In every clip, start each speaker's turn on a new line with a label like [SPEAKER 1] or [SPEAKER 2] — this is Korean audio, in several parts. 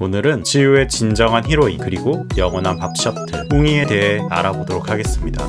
[SPEAKER 1] 오늘은 지우의 진정한 히로인 그리고 영원한 밥 셔틀 웅이에 대해 알아보도록 하겠습니다.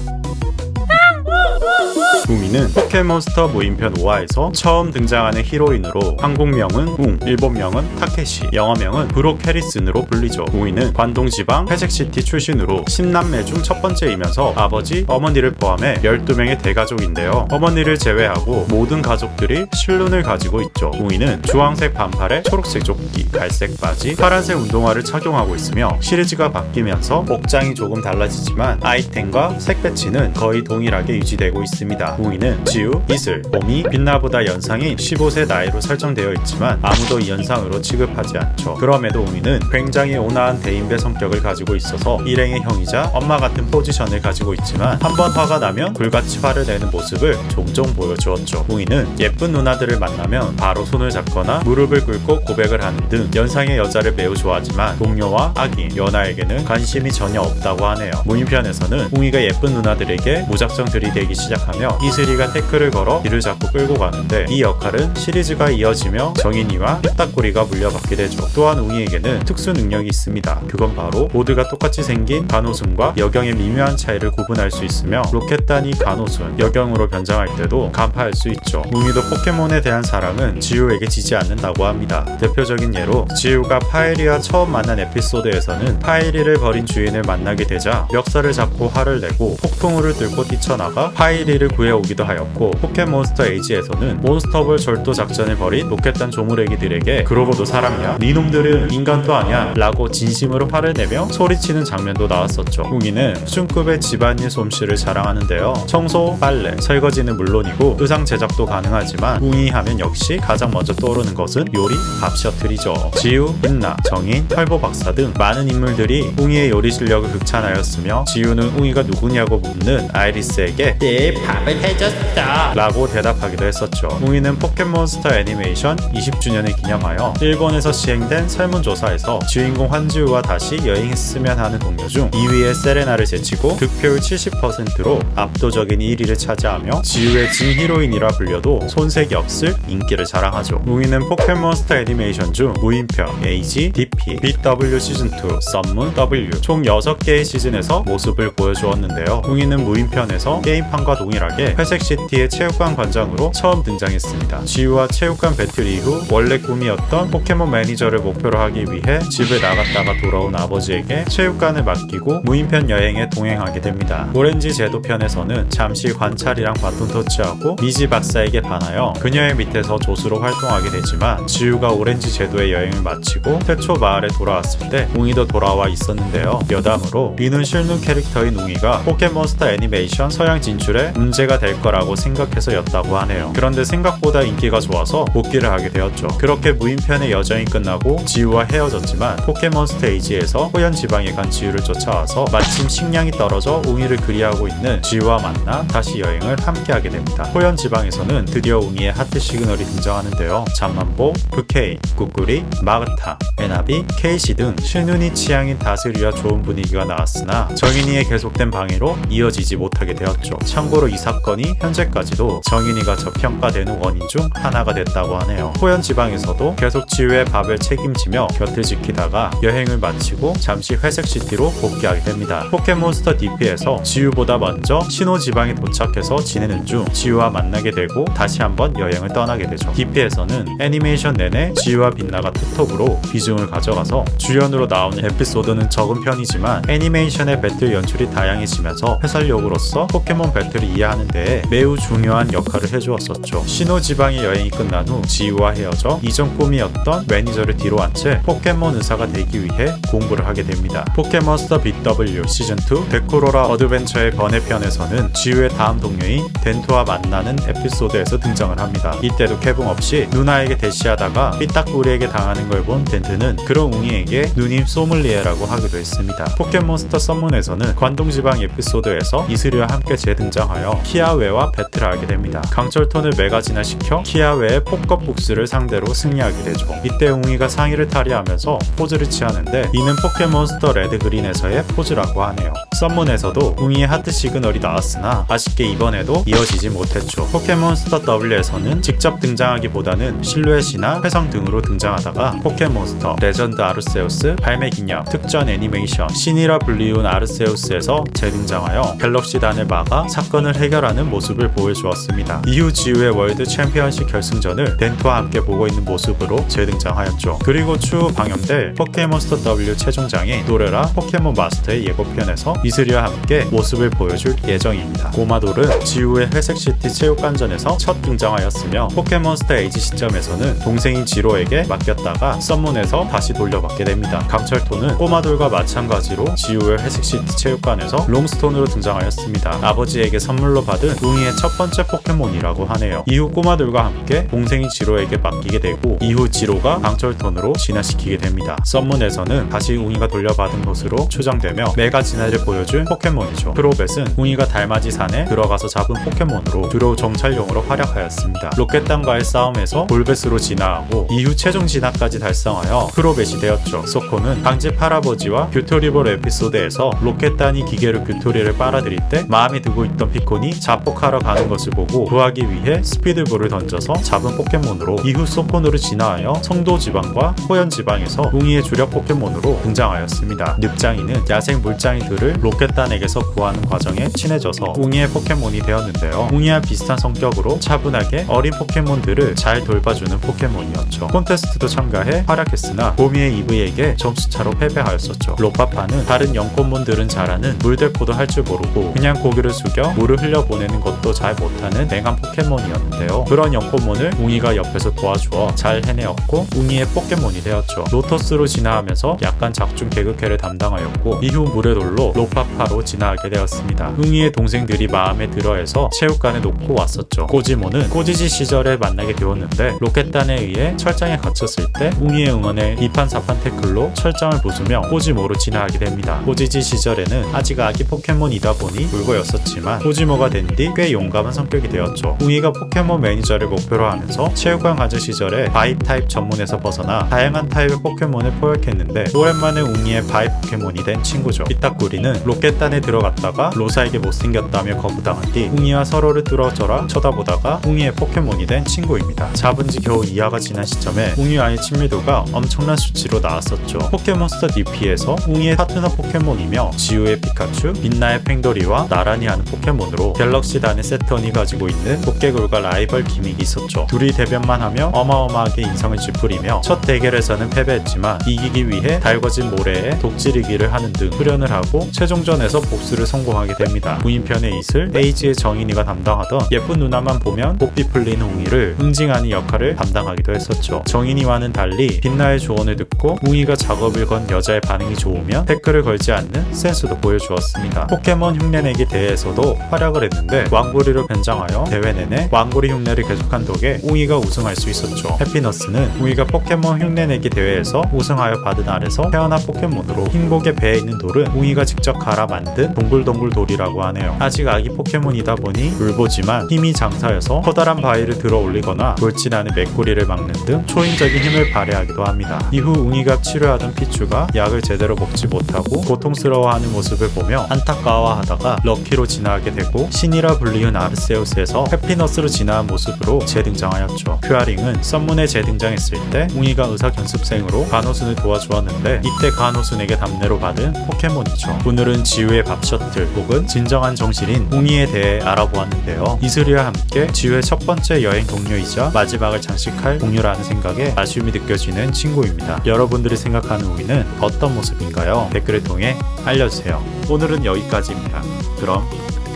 [SPEAKER 1] 웅이는 포켓몬스터 무인편 5화에서 처음 등장하는 히로인으로 한국명은 웅, 일본명은 타케시, 영어명은 브록 해리슨으로 불리죠. 웅이는 관동지방 회색시티 출신으로 10남매 중 첫 번째이면서 아버지, 어머니를 포함해 12명의 대가족인데요. 어머니를 제외하고 모든 가족들이 실눈을 가지고 있죠. 웅이는 주황색 반팔에 초록색 조끼, 갈색 바지, 파란색 운동화를 착용하고 있으며 시리즈가 바뀌면서 복장이 조금 달라지지만 아이템과 색 배치는 거의 동일하게 유지되고 있습니다. 웅이는 지우, 이슬, 봄이 빛나보다 연상인 15세 나이로 설정되어 있지만 아무도 이 연상으로 취급하지 않죠. 그럼에도 웅이는 굉장히 온화한 대인배 성격을 가지고 있어서 일행의 형이자 엄마 같은 포지션을 가지고 있지만 한 번 화가 나면 불같이 화를 내는 모습을 종종 보여주었죠. 웅이는 예쁜 누나들을 만나면 바로 손을 잡거나 무릎을 꿇고 고백을 하는 등 연상의 여자를 매우 좋아하지만 동료와 아기, 연하에게는 관심이 전혀 없다고 하네요. 무인편에서는 웅이가 예쁜 누나들에게 무작정 들이대기 시작하며 이 슬이가 태클을 걸어 뒤를 잡고 끌고 가는데 이 역할은 시리즈가 이어지며 정인이와 삐딱구리가 물려받게 되죠. 또한 웅이에게는 특수 능력이 있습니다. 그건 바로 모두가 똑같이 생긴 간호순과 여경의 미묘한 차이를 구분할 수 있으며 로켓단이 간호순, 여경으로 변장할 때도 간파할 수 있죠. 웅이도 포켓몬에 대한 사랑은 지우에게 지지 않는다고 합니다. 대표적인 예로 지우가 파이리와 처음 만난 에피소드에서는 파이리를 버린 주인을 만나게 되자 멱살을 잡고 화를 내고 폭풍우를 들고 뛰쳐나가 파이리를 구해오 기도 하였고 포켓몬스터 에이지에서는 몬스터볼 절도 작전을 벌인 로켓단 조무래기들에게 그러고도 사람이야? 니놈들은 인간도 아니야 라고 진심으로 화를 내며 소리치는 장면도 나왔었죠. 웅이는 수준급의 집안일 솜씨를 자랑하는데요. 청소, 빨래, 설거지는 물론이고 의상 제작도 가능하지만 웅이 하면 역시 가장 먼저 떠오르는 것은 요리, 밥 셔틀이죠. 지우, 인나, 정인, 털보 박사 등 많은 인물들이 웅이의 요리 실력을 극찬하였으며 지우는 웅이가 누구냐고 묻는 아이리스에게
[SPEAKER 2] 네, 밥을 해줬어.
[SPEAKER 1] 라고 대답하기도 했었죠. 웅이는 포켓몬스터 애니메이션 20주년을 기념하여 일본에서 시행된 설문조사에서 주인공 환지우와 다시 여행했으면 하는 동료 중 2위의 세레나를 제치고 득표율 70%로 압도적인 1위를 차지하며 지우의 진 히로인이라 불려도 손색이 없을 인기를 자랑하죠. 웅이는 포켓몬스터 애니메이션 중 무인편, 에이지, DP, BW 시즌2, 썸문, W 총 6개의 시즌에서 모습을 보여주었는데요. 웅이는 무인편에서 게임판과 동일하게 회색시티의 체육관 관장으로 처음 등장했습니다. 지우와 체육관 배틀 이후 원래 꿈이었던 포켓몬 매니저를 목표로 하기 위해 집을 나갔다가 돌아온 아버지에게 체육관을 맡기고 무인편 여행에 동행하게 됩니다. 오렌지 제도편에서는 잠시 관찰이랑 바톤 터치하고 미지 박사에게 반하여 그녀의 밑에서 조수로 활동하게 되지만 지우가 오렌지 제도의 여행을 마치고 태초 마을에 돌아왔을 때 웅이도 돌아와 있었는데요. 여담으로 이는 실눈 캐릭터인 웅이가 포켓몬스터 애니메이션 서양 진출에 문제가 될 거라고 생각해서였다고 하네요. 그런데 생각보다 인기가 좋아서 복귀를 하게 되었죠. 그렇게 무인편의 여정이 끝나고 지우와 헤어졌지만 포켓몬스터 에이지에서 호연 지방에 간 지우를 쫓아와서 마침 식량이 떨어져 웅이를 그리하고 있는 지우와 만나 다시 여행을 함께하게 됩니다. 호연 지방에서는 드디어 웅이의 하트 시그널이 등장하는데요. 잠만보, 부케인, 꾸꾸리, 마그타, 에나비, 케이시 등 실눈이 취향인 다스리와 좋은 분위기가 나왔으나 정인이의 계속된 방해로 이어지지 못하게 되었죠. 참고로 이 사건 이 현재까지도 정인이가 저평가되는 원인 중 하나가 됐다고 하네요. 호연 지방에서도 계속 지우의 밥을 책임지며 곁을 지키다가 여행을 마치고 잠시 회색 시티로 복귀하게 됩니다. 포켓몬스터 DP에서 지우보다 먼저 신호 지방에 도착해서 지내는 중 지우와 만나게 되고 다시 한번 여행을 떠나게 되죠. DP에서는 애니메이션 내내 지우와 빛나가 투톱으로 비중을 가져가서 주연으로 나오는 에피소드는 적은 편이지만 애니메이션의 배틀 연출이 다양해지면서 해설력으로서 포켓몬 배틀을 이해하는 데에 매우 중요한 역할을 해주었었죠. 신호 지방의 여행이 끝난 후 지우와 헤어져 이전 꿈이었던 매니저를 뒤로 한 채 포켓몬 의사가 되기 위해 공부를 하게 됩니다. 포켓몬스터 BW 시즌2 데코로라 어드벤처의 번외편에서는 지우의 다음 동료인 덴토와 만나는 에피소드에서 등장을 합니다. 이때도 개봉 없이 누나에게 대시하다가 삐딱구리에게 당하는 걸 본 덴트는 그런 웅이에게 누님 소믈리에라고 하기도 했습니다. 포켓몬스터 썸문에서는 관동지방 에피소드에서 이슬이와 함께 재등장하여 키아 키아웨와 배틀을 하게 됩니다. 강철톤을 메가 진화시켜 키아웨의 폭겁 복수를 상대로 승리하게 되죠. 이때 웅이가 상의를 탈의하면서 포즈를 취하는데 이는 포켓몬스터 레드 그린에서의 포즈라고 하네요. 썸문에서도 웅이의 하트 시그널이 나왔으나 아쉽게 이번에도 이어지지 못했죠. 포켓몬스터 W에서는 직접 등장하기보다는 실루엣이나 회성 등으로 등장하다가 포켓몬스터 레전드 아르세우스 발매 기념 특전 애니메이션 신이라 불리운 아르세우스에서 재등장하여 갤럭시단을 막아 사건을 해결하는 모습을 보여주었습니다. 이후 지우의 월드 챔피언십 결승전을 덴토와 함께 보고 있는 모습으로 재등장하였죠. 그리고 추후 방영될 포켓몬스터 W 최종장인 노레라 포켓몬 마스터의 예고편에서 이슬이와 함께 모습을 보여줄 예정입니다. 고마돌은 지우의 회색시티 체육관전에서 첫 등장하였으며 포켓몬스터 에이지 시점에서는 동생인 지로에게 맡겼다가 썸문에서 다시 돌려받게 됩니다. 강철토는 꼬마돌과 마찬가지로 지우의 회색시티 체육관에서 롱스톤으로 등장하였습니다. 아버지에게 선물로 받은 웅이의 첫 번째 포켓몬이라고 하네요. 이후 꼬마돌과 함께 동생인 지로에게 맡기게 되고 이후 지로가 강철톤으로 진화시키게 됩니다. 썸문에서는 다시 웅이가 돌려받은 것으로 추정되며 메가 진화를 보여준 포켓몬이죠. 프로벳은 웅이가 달맞이 산에 들어가서 잡은 포켓몬으로 주로 정찰용으로 활약하였습니다. 로켓단과의 싸움에서 볼벳으로 진화하고 이후 최종 진화까지 달성하여 프로벳이 되었죠. 소코는 강집 할아버지와 뷰토리볼 에피소드에서 로켓단이 기계로 뷰토리를 빨아들일 때 마음에 두고 있던 피콘이 자폭하러 가는 것을 보고 구하기 위해 스피드볼을 던져서 잡은 포켓몬으로 이후 소콘으로 진화하여 성도 지방과 호연 지방에서 웅이의 주력 포켓몬으로 등장하였습니다. 늑장이는 야생 물장이들을 로켓단에게서 구하는 과정에 친해져서 웅이의 포켓몬이 되었는데요. 웅이와 비슷한 성격으로 차분하게 어린 포켓몬들을 잘 돌봐주는 포켓몬이었죠. 콘테스트도 참가해 활약했으나 보미의 이브에게 점수차로 패배하였었죠. 로파파는 다른 영꽃몬들은 잘하는 물대포도 할 줄 모르고 그냥 고개를 숙여 물을 흘려보 내는 것도 잘 못하는 냉한 포켓몬이었는데요. 그런 영꽃몬을 웅이가 옆에서 도와주어 잘 해내었고 웅이의 포켓몬이 되었죠. 로터스로 진화하면서 약간 작중 개그캐를 담당하였고 이후 물의 돌로 로파파로 진화하게 되었습니다. 웅이의 동생들이 마음에 들어해서 체육관에 놓고 왔었죠. 꼬지모는 꼬지지 시절에 만나게 되었는데 로켓단에 의해 철장에 갇혔을 때 웅이의 응원에 이판사판 태클로 철장을 부수며 꼬지모로 진화하게 됩니다. 꼬지지 시절에는 아직 아기 포켓몬이다 보니 울고였었지만 꼬지모가 된 뒤꽤 용감한 성격이 되었죠. 웅이가 포켓몬 매니저를 목표로 하면서 체육관 가진 시절에 바입 타입 전문에서 벗어나 다양한 타입의 포켓몬을 포획했는데 오랜만에 웅이의 바입 포켓몬이 된 친구죠. 이따꾸리는 로켓단에 들어갔다가 로사에게 못생겼다며 거부당한 뒤 웅이와 서로를 뚫어져라 쳐다보다가 웅이의 포켓몬이 된 친구입니다. 잡은 지 겨우 2화가 지난 시점에 웅이와의 친밀도가 엄청난 수치로 나왔었죠. 포켓몬스터 DP에서 웅이의 파트너 포켓몬이며 지우의 피카츄, 빛나의 팽돌이와 나란히 하는 포켓몬으로 갤럭 시단의 세턴이 가지고 있는 도깨굴과 라이벌 기믹이 있었죠. 둘이 대변만 하며 어마어마하게 인성을 찌푸리며 첫 대결에서는 패배했지만 이기기 위해 달궈진 모래에 독지르기를 하는 등 훈련을 하고 최종전에서 복수를 성공하게 됩니다. 부인편의 이슬, 에이지의 정인이가 담당하던 예쁜 누나만 보면 곱비 풀리는 웅이를 응징하는 역할을 담당하기도 했었죠. 정인이와는 달리 빛나의 조언을 듣고 웅이가 작업을 건 여자의 반응이 좋으면 태클을 걸지 않는 센스도 보여주었습니다. 포켓몬 흉내내기 대회에서도 활약을 했는데 왕고리로 변장하여 대회 내내 왕고리 흉내를 계속한 덕에 웅이가 우승할 수 있었죠. 해피너스는 웅이가 포켓몬 흉내내기 대회에서 우승하여 받은 알에서 태어난 포켓몬으로 흰곡의 배에 있는 돌은 웅이가 직접 갈아 만든 동글동글 돌이라고 하네요. 아직 아기 포켓몬이다 보니 울보지만 힘이 장사여서 커다란 바위를 들어 올리거나 돌진하는 메꾸리를 막는 등 초인적인 힘을 발휘하기도 합니다. 이후 웅이가 치료하던 피추가 약을 제대로 먹지 못하고 고통스러워하는 모습을 보며 안타까워하다가 럭키로 진화하게 되고 신이 라 불리운 아르세우스에서 해피너스로 진화한 모습으로 재등장하였죠. 큐아링은 썸문에 재등장했을 때 웅이가 의사 견습생으로 간호순을 도와주었는데 이때 간호순에게 답례로 받은 포켓몬이죠. 오늘은 지우의 밥 셔틀 혹은 진정한 정실인 웅이에 대해 알아보았는데요. 이슬이와 함께 지우의 첫 번째 여행 동료이자 마지막을 장식할 동료라는 생각에 아쉬움이 느껴지는 친구입니다. 여러분들이 생각하는 웅이는 어떤 모습인가요? 댓글을 통해 알려주세요. 오늘은 여기까지입니다. 그럼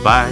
[SPEAKER 1] 바이